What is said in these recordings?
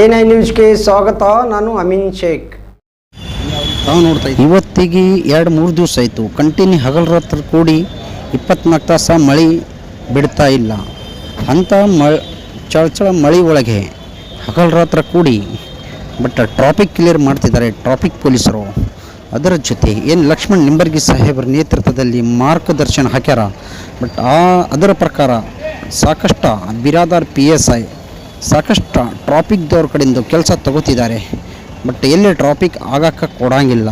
A nine ನ್ಯೂಸ್ಗೆ ಸ್ವಾಗತ ನಾನು ಅಮಿನ್ ಶೇಖ್. ತಾವು ನೋಡ್ತಾ ಇದ್ದೀವಿ. ಇವತ್ತಿಗೆ ಎರಡು ಮೂರು ದಿವಸ ಆಯಿತು. ಕಂಟಿನ್ಯೂ ಹಗಲು ರಾತ್ರಿ ಕೂಡಿ ಇಪ್ಪತ್ನಾಲ್ಕು ತಾಸ ಮಳೆ ಬಿಡ್ತಾ ಇಲ್ಲ. ಅಂಥ ಮ ಚಳಚಳ ಮಳೆ ಒಳಗೆ ಹಗಲು ರಾತ್ರಿ ಕೂಡಿ ಬಟ್ ಟ್ರಾಫಿಕ್ ಕ್ಲಿಯರ್ ಮಾಡ್ತಿದ್ದಾರೆ ಟ್ರಾಫಿಕ್ ಪೊಲೀಸರು. ಅದರ ಜೊತೆ ಏನು ಲಕ್ಷ್ಮಣ್ ನಿಂಬರ್ಗಿ ಸಾಹೇಬರ ನೇತೃತ್ವದಲ್ಲಿ ಮಾರ್ಗದರ್ಶನ ಹಾಕ್ಯಾರ. ಬಟ್ ಆ ಅದರ ಪ್ರಕಾರ ಸಾಕಷ್ಟು ಬಿರಾದಾರ್ ಪಿ ಎಸ್ ಐ ಸಾಕಷ್ಟು ಟ್ರಾಫಿಕ್ದವ್ರ ಕಡೆಯಿಂದ ಕೆಲಸ ತಗೋತಿದ್ದಾರೆ. ಬಟ್ ಎಲ್ಲಿ ಟ್ರಾಫಿಕ್ ಆಗಕ್ಕೆ ಕೊಡಂಗಿಲ್ಲ.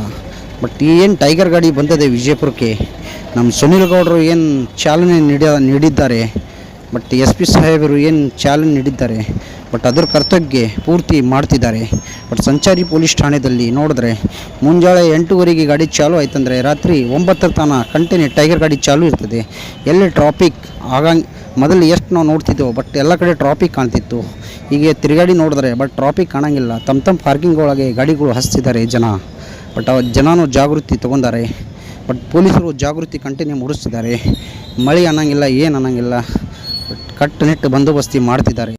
ಬಟ್ ಏನು ಟೈಗರ್ ಗಾಡಿ ಬಂದದೆ ವಿಜಯಪುರಕ್ಕೆ? ನಮ್ಮ ಸುನಿಲ್ ಗೌಡರು ಏನು ಚಾಲನೆ ನೀಡ, ನೀಡಿದ್ದಾರೆ. ಬಟ್ ಎಸ್ ಪಿ ಸಾಹೇಬರು ಏನು ಚಾಲನೆ ನೀಡಿದ್ದಾರೆ. ಬಟ್ ಅದರ ಕರ್ತವ್ಯ ಪೂರ್ತಿ ಮಾಡ್ತಿದ್ದಾರೆ. ಬಟ್ ಸಂಚಾರಿ ಪೊಲೀಸ್ ಠಾಣೆಯಲ್ಲಿ ನೋಡಿದ್ರೆ ಮುಂಜಾನೆ ಎಂಟೂವರೆಗೆ ಗಾಡಿ ಚಾಲು ಆಯ್ತಂದರೆ ರಾತ್ರಿ ಒಂಬತ್ತರ ತನಕ ಕಂಟಿನ್ಯೂ ಟೈಗರ್ ಗಾಡಿ ಚಾಲು ಇರ್ತದೆ. ಎಲ್ಲಿ ಟ್ರಾಫಿಕ್ ಆಗಂಗೆ ಮೊದಲು ಎಷ್ಟು ನಾವು ನೋಡ್ತಿದ್ದೆವು ಬಟ್ ಎಲ್ಲ ಕಡೆ ಟ್ರಾಫಿಕ್ ಕಾಣ್ತಿತ್ತು. ಹೀಗೆ ತಿರುಗಾಡಿ ನೋಡಿದ್ರೆ ಬಟ್ ಟ್ರಾಫಿಕ್ ಕಾಣಂಗಿಲ್ಲ. ತಮ್ಮ ತಮ್ಮ ಪಾರ್ಕಿಂಗ್ ಒಳಗೆ ಗಾಡಿಗಳು ಹಸ್ತಿದ್ದಾರೆ ಜನ. ಬಟ್ ಅವ ಜನನೂ ಜಾಗೃತಿ ತೊಗೊಂಡಾರೆ. ಬಟ್ ಪೊಲೀಸರು ಜಾಗೃತಿ ಕಂಟಿನ್ಯೂ ಮೂಡಿಸ್ತಿದ್ದಾರೆ. ಮಳೆ ಅನ್ನಂಗಿಲ್ಲ, ಏನು ಅನ್ನೋಂಗಿಲ್ಲ. ಬಟ್ ಕಟ್ಟುನಿಟ್ಟು ಬಂದೋಬಸ್ತಿ ಮಾಡ್ತಿದ್ದಾರೆ.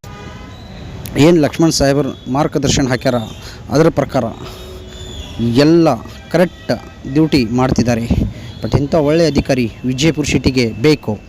ಏನು ಲಕ್ಷ್ಮಣ್ ಸಾಹೇಬರು ಮಾರ್ಗದರ್ಶನ ಹಾಕ್ಯಾರ? ಅದರ ಪ್ರಕಾರ ಎಲ್ಲ ಕರೆಕ್ಟ್ ಡ್ಯೂಟಿ ಮಾಡ್ತಿದ್ದಾರೆ. ಬಟ್ ಇಂಥ ಒಳ್ಳೆಯ ಅಧಿಕಾರಿ ವಿಜಯಪುರ ಸಿಟಿಗೆ ಬೇಕು.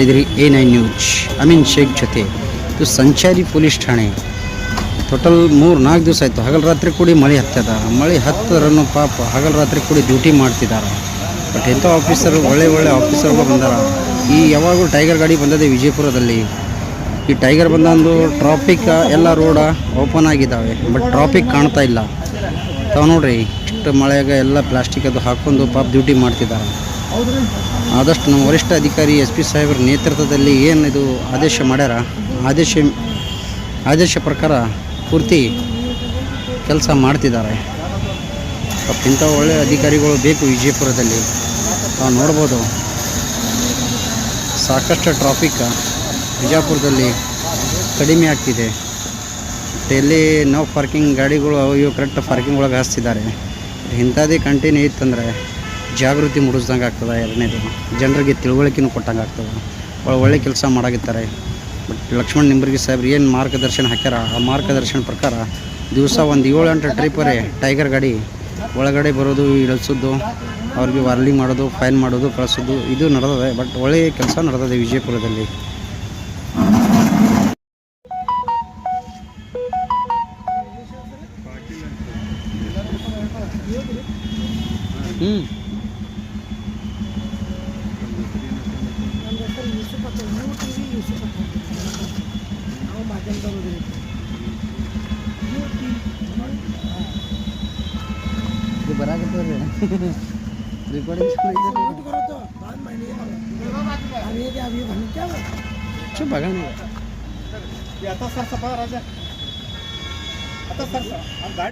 ಇದ್ರಿ A nine news. Amin Sheikh ಜೊತೆ. ಇದು ಸಂಚಾರಿ ಪೊಲೀಸ್ ಠಾಣೆ. ಟೋಟಲ್ ಮೂರು ನಾಲ್ಕು ದಿವಸ ಆಯಿತು. ಹಗಲು ರಾತ್ರಿ ಕೂಡಿ ಮಳೆ ಹತ್ತದ. ಮಳೆ ಹತ್ತರನ್ನು ಪಾಪ ಹಗಲು ರಾತ್ರಿ ಕೂಡಿ ಡ್ಯೂಟಿ ಮಾಡ್ತಿದ್ದಾರೆ ಬಟ್ ಎಂಥ ಆಫೀಸರ್ ಒಳ್ಳೆ ಒಳ್ಳೆ ಆಫೀಸರ್ಗಳು ಬಂದಾರ. ಈ ಯಾವಾಗಲೂ ಟೈಗರ್ ಗಾಡಿ ಬಂದದೆ ವಿಜಯಪುರದಲ್ಲಿ. ಈ ಟೈಗರ್ ಬಂದಂದು ಟ್ರಾಫಿಕ್, ಎಲ್ಲ ರೋಡ ಓಪನ್ ಆಗಿದ್ದಾವೆ ಬಟ್ ಟ್ರಾಫಿಕ್ ಕಾಣ್ತಾ ಇಲ್ಲ. ತಾವು ನೋಡ್ರಿ, ಇಷ್ಟು ಮಳೆಯಾಗ ಎಲ್ಲ ಪ್ಲಾಸ್ಟಿಕ್ ಅದು ಹಾಕೊಂಡು ಪಾಪ ಡ್ಯೂಟಿ ಮಾಡ್ತಿದ್ದಾರೆ ಆದಷ್ಟು ನಮ್ಮ ವರಿಷ್ಠ ಅಧಿಕಾರಿ ಎಸ್ ಪಿ ಸಾಹೇಬ್ರ ನೇತೃತ್ವದಲ್ಲಿ ಏನು ಇದು ಆದೇಶ ಮಾಡ್ಯಾರ, ಆದೇಶ ಆದೇಶ ಪ್ರಕಾರ ಪೂರ್ತಿ ಕೆಲಸ ಮಾಡ್ತಿದ್ದಾರೆ. ಇಂಥ ಒಳ್ಳೆಯ ಅಧಿಕಾರಿಗಳು ಬೇಕು ವಿಜಯಪುರದಲ್ಲಿ. ನಾವು ನೋಡ್ಬೋದು. ಸಾಕಷ್ಟು ಟ್ರಾಫಿಕ್ ವಿಜಯಪುರದಲ್ಲಿ ಕಡಿಮೆ ಆಗ್ತಿದೆ. ಎಲ್ಲಿ ನೋ ಪಾರ್ಕಿಂಗ್ ಗಾಡಿಗಳು ಅವು ಇವು ಕರೆಕ್ಟ್ ಪಾರ್ಕಿಂಗ್ ಒಳಗೆ ಹಾಸ್ತಿದ್ದಾರೆ. ಇಂಥದ್ದೇ ಕಂಟಿನ್ಯೂ ಇತ್ತಂದರೆ ಜಾಗೃತಿ ಮೂಡಿಸ್ದಂಗೆ ಆಗ್ತದೆ, ಎರಡನೇದು. ಜನರಿಗೆ ತಿಳುವಳಿಕೆನೂ ಕೊಟ್ಟಂಗೆ ಆಗ್ತದೆ. ಭಾಳ ಒಳ್ಳೆ ಕೆಲಸ ಮಾಡಾಗಿತ್ತಾರೆ ಬಟ್ ಲಕ್ಷ್ಮಣ್ ನಿಂಬರ್ಗಿ ಸಾಹೇಬ್ರು ಏನು ಮಾರ್ಗದರ್ಶನ ಹಾಕ್ಯಾರ? ಆ ಮಾರ್ಗದರ್ಶನ ಪ್ರಕಾರ ದಿವಸ ಒಂದು ಏಳು ಎಂಟು ಟ್ರಿಪರೇ ಟೈಗರ್ ಗಾಡಿ ಒಳಗಡೆ ಬರೋದು, ಇಳಿಸೋದು, ಅವ್ರಿಗೆ ವಾರ್ಲಿಂಗ್ ಮಾಡೋದು ಫೈನ್ ಮಾಡೋದು, ಕಳಿಸೋದು, ಇದು ನಡೆದಿದೆ. ಬಟ್ ಒಳ್ಳೆಯ ಕೆಲಸ ನಡೆದಿದೆ ವಿಜಯಪುರದಲ್ಲಿ. ಹ್ಞೂ ಇದು ಬರಾಕತ್ತವ್ರಿ ರೆಕಾರ್ಡಿಂಗ್ ಚು ಬಗಾಣ आता सर सपा राजा आता सर सर गाडी